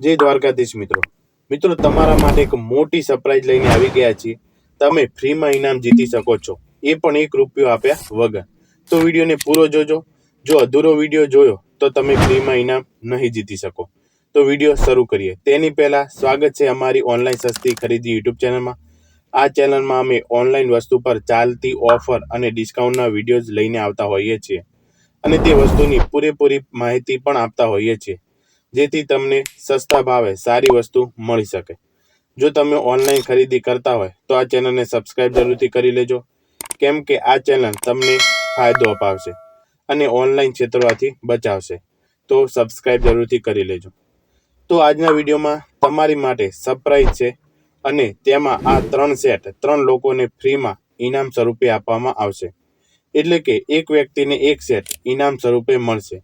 જય દ્વારકાધીશ મિત્રો. મિત્રો, તમારા માટે એક મોટી સરપ્રાઈઝ લઈને આવી ગયા છીએ. તમે ફ્રીમાં ઇનામ જીતી શકો છો. એ પણ એક રૂપિયો આપ્યા વગર. તો વિડીયોને પૂરો જોજો. જો અધૂરો વીડિયો જોયો, તો તમે ફ્રીમાં ઇનામ નહીં જીતી શકો. તો વીડિયો શરૂ કરીએ. તેની પહેલા સ્વાગત છે અમારી ઓનલાઈન સસ્તી ખરીદી યુટ્યુબ ચેનલમાં. આ ચેનલમાં અમે ઓનલાઈન વસ્તુ પર ચાલતી ઓફર અને ડિસ્કાઉન્ટના વિડીયોઝ લઈને આવતા હોઈએ છીએ. અને તે વસ્તુની પૂરેપૂરી માહિતી પણ આપતા હોઈએ છીએ. જેથી તમને સસ્તા ભાવે સારી વસ્તુ મળી શકે. જો તમે ઓનલાઈન ખરીદી કરતા હોય, તો આ ચેનલને સબસ્ક્રાઇબ જરૂરથી કરી લેજો. કેમ કે આ ચેનલ તમને ફાયદો અપાવશે અને ઓનલાઈન છેતરવાથી બચાવશે. તો સબસ્ક્રાઇબ જરૂરથી કરી લેજો. તો આજના વિડીયોમાં તમારી માટે સરપ્રાઈઝ છે અને તેમાં આ ત્રણ સેટ, ત્રણ લોકોને ફ્રીમાં ઇનામ સ્વરૂપે આપવામાં આવશે. એટલે કે એક વ્યક્તિને એક સેટ ઇનામ સ્વરૂપે મળશે.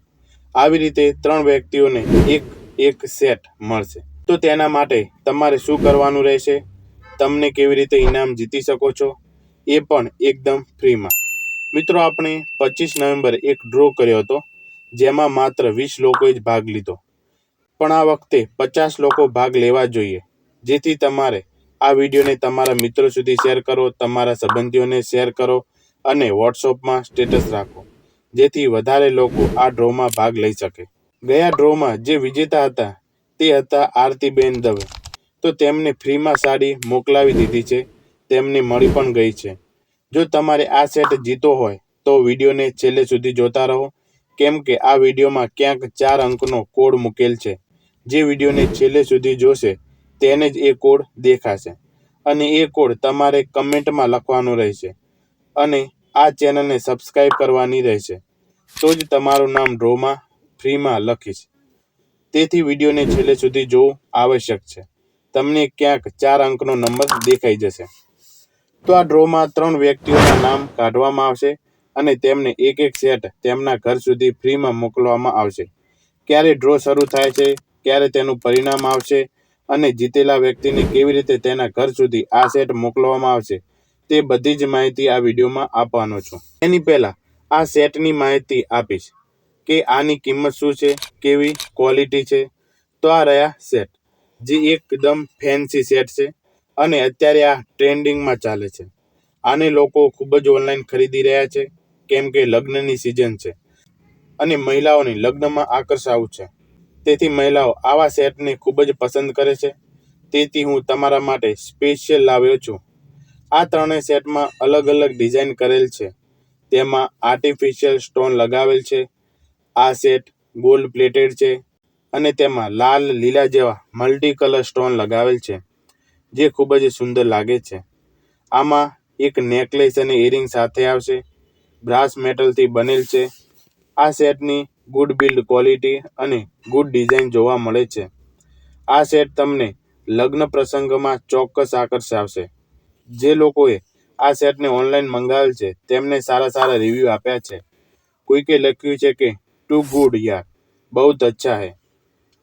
આવી રીતે ત્રણ વ્યક્તિઓને એક એક સેટ મળશે. તો તેના માટે તમારે શું કરવાનું રહેશે? તમને કેવી રીતે ઇનામ જીતી શકો છો? એ પણ એકદમ ફ્રીમાં. મિત્રો, આપણે પચીસ નવેમ્બરે એક ડ્રો કર્યો હતો, જેમાં માત્ર વીસ લોકોએ જ ભાગ લીધો. પણ આ વખતે પચાસ લોકો ભાગ લેવા જોઈએ. જેથી તમારે આ વિડીયોને તમારા મિત્રો સુધી શેર કરો, તમારા સંબંધીઓને શેર કરો અને વોટ્સઅપમાં સ્ટેટસ રાખો. જેથી વધારે લોકો આ ડ્રોમાં ભાગ લઈ શકે. ગયા ડ્રોમાં જે વિજેતા હતા, તે હતા આરતીબેન દવે. તો તેમને ફ્રીમાં સાડી મોકલાવી દીધી છે. તેમને મળી પણ ગઈ છે. જો તમારે આ સેટ જીતો હોય, તો વિડીયોને છેલ્લે સુધી જોતા રહો. કેમ કે આ વિડીયોમાં ક્યાંક ચાર અંકનો કોડ મૂકેલ છે. જે વિડીયોને છેલ્લે સુધી જોશે, તેને જ એ કોડ દેખાશે. અને એ કોડ તમારે કમેન્ટમાં લખવાનો રહેશે. અને આ ચેનલને સબસ્ક્રાઇબ કરવાની રહેશે. તો જ તમારું નામ ડ્રોમાં ફ્રીમાં લખીશ. તેથી વિડીયોને છેલ્લે સુધી જોવું આવશ્યક છે. તમને ક્યાંક ચાર અંકનો નંબર દેખાઈ જશે. તો આ ડ્રોમાં ત્રણ વ્યક્તિઓના નામ કાઢવામાં આવશે અને તેમને એક એક સેટ તેમના ઘર સુધી ફ્રીમાં મોકલવામાં આવશે. ક્યારે ડ્રો શરૂ થાય છે, ક્યારે તેનું પરિણામ આવશે અને જીતેલા વ્યક્તિને કેવી રીતે તેના ઘર સુધી આ સેટ મોકલવામાં આવશે તે બધી જ માહિતી આ વિડીયોમાં આપવાનો છું. એની પહેલા આ સેટની માહિતી આપીશ કે આની કિંમત શું છે, કેવી ક્વોલિટી છે. તો આ રહ્યા સેટ જે એકદમ ફેન્સી સેટ છે અને અત્યારે આ ટ્રેન્ડિંગમાં ચાલે છે. આને લોકો ખૂબ જ ઓનલાઈન ખરીદી રહ્યા છે, કેમ કે લગ્નની સિઝન છે. અને મહિલાઓને લગ્નમાં આકર્ષાવું છે. તેથી મહિલાઓ આવા સેટને ખૂબ જ પસંદ કરે છે. તેથી હું તમારા માટે સ્પેશિયલ લાવ્યો છું. આ ત્રણેય સેટમાં અલગ અલગ ડિઝાઇન કરેલ છે. તેમાં આર્ટિફિશિયલ સ્ટોન લગાવેલ છે, આ સેટ ગોલ્ડ પ્લેટેડ છે અને તેમાં લાલ, લીલા જેવા મલ્ટી કલર સ્ટોન લગાવેલ છે, જે ખૂબ જ સુંદર લાગે છે. આમાં એક નેકલેસ અને ઇયરિંગ સાથે આવશે બ્રાસ મેટલથી બનેલ છે. આ સેટની ગુડ બિલ્ડ ક્વોલિટી અને ગુડ ડિઝાઇન જોવા મળે છે. આ સેટ તમને લગ્ન પ્રસંગમાં ચોક્કસ આકર્ષાવશે. જે લોકોએ આ સેટને ઓનલાઈન મંગાવેલ છે. તેમને સારા સારા રિવ્યૂ આપ્યા છે. કોઈકે લખ્યું છે કે ટુ ગુડ યાર. બહુ જ અચ્છા હે.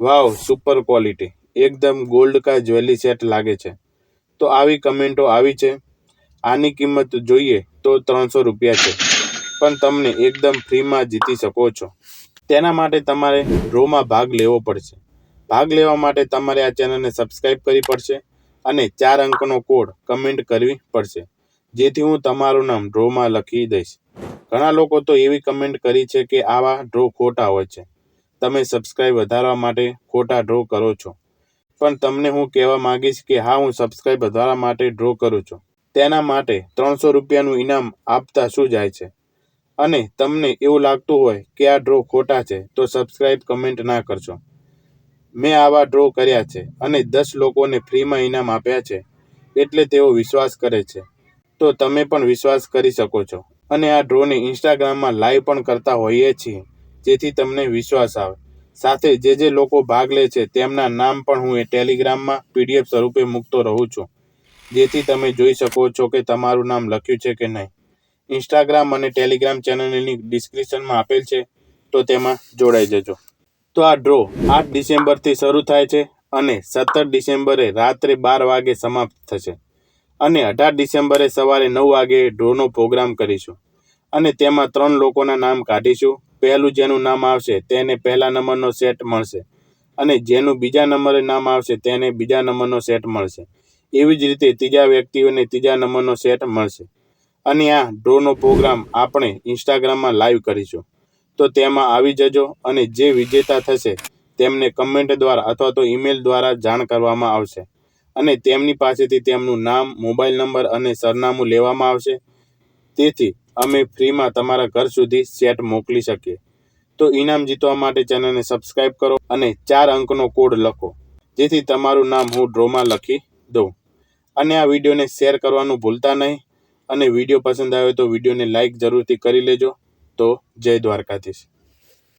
વાવ સુપર ક્વોલિટી એકદમ ગોલ્ડ કા જ્વેલરી સેટ લાગે છે. તો આવી કમેન્ટો આવી છે. આની કિંમત જોઈએ તો ત્રણસો રૂપિયા છે. પણ તમને એકદમ ફ્રીમાં જીતી શકો છો. તેના માટે તમારે ડ્રોમાં ભાગ લેવો પડશે. ભાગ લેવા માટે તમારે આ ચેનલને સબસ્ક્રાઇબ કરવી પડશે અને ચાર અંકનો કોડ કમેન્ટ કરવી પડશે. જેથી હું તમારું નામ ડ્રોમાં લખી દઈશ. ઘણા લોકો તો એવી કમેન્ટ કરી છે કે આવા ડ્રો ખોટા હોય છે. તમે સબસ્ક્રાઇબ વધારવા માટે ખોટા ડ્રો કરો છો. પણ તમને હું કહેવા માંગીશ કે હા, હું સબસ્ક્રાઇબ વધારવા માટે ડ્રો કરું છું. તેના માટે ત્રણસો રૂપિયાનું ઇનામ આપતા શું જાય છે? અને તમને એવું લાગતું હોય કે આ ડ્રો ખોટા છે, તો સબસ્ક્રાઇબ કમેન્ટ ના કરશો મેં આવા ડ્રો કર્યા છે અને દસ લોકોને ફ્રીમાં ઇનામ આપ્યા છે, એટલે તેઓ વિશ્વાસ કરે છે. તો તમે પણ વિશ્વાસ કરી શકો છો. અને આ ડ્રોને ઇન્સ્ટાગ્રામમાં લાઈવ પણ કરતા હોઈએ છીએ, જેથી તમને વિશ્વાસ આવે. સાથે જે જે લોકો ભાગ લે છે, તેમના નામ પણ હું એ ટેલિગ્રામમાં પીડીએફ સ્વરૂપે મૂકતો રહું છું. જેથી તમે જોઈ શકો છો કે તમારું નામ લખ્યું છે કે નહીં. ઇન્સ્ટાગ્રામ અને ટેલિગ્રામ ચેનલની ડિસ્ક્રિપ્શનમાં આપેલ છે, તો તેમાં જોડાઈ જજો. તો આ ડ્રો આઠ ડિસેમ્બરથી શરૂ થાય છે અને સત્તર ડિસેમ્બરે રાત્રે બાર વાગે સમાપ્ત થશે. અને અઢાર ડિસેમ્બરે સવારે નવ વાગે ડ્રોનો પ્રોગ્રામ કરીશું. અને તેમાં ત્રણ લોકોના નામ કાઢીશું. પહેલું જેનું નામ આવશે તેને પહેલા નંબરનો સેટ મળશે. અને જેનું બીજા નંબરે નામ આવશે તેને બીજા નંબરનો સેટ મળશે. એવી જ રીતે ત્રીજા વ્યક્તિઓને ત્રીજા નંબરનો સેટ મળશે. અને આ ડ્રોનો પ્રોગ્રામ આપણે ઇન્સ્ટાગ્રામમાં લાઈવ કરીશું. તો તેમાં આવી જજો અને જે વિજેતા થશે તેમને કમેન્ટ દ્વારા અથવા તો ઈમેલ દ્વારા જાણ કરવામાં આવશે. અને તેમની પાસેથી તેમનું નામ, મોબાઈલ નંબર અને સરનામું લેવામાં આવશે. તેથી, અમે ફ્રીમાં તમારા ઘર સુધી સેટ મોકલી શકીએ. તો ઇનામ જીતવા માટે ચેનલને સબસ્ક્રાઇબ કરો અને ચાર અંકનો કોડ લખો, જેથી તમારું નામ હું ડ્રોમાં લખી દઉં. અને આ વિડીયોને શેર કરવાનું ભૂલતા નહીં. અને વીડિયો પસંદ આવે તો વિડીયોને લાઇક જરૂરથી કરી લેજો. તો જય દ્વારકાધીશ.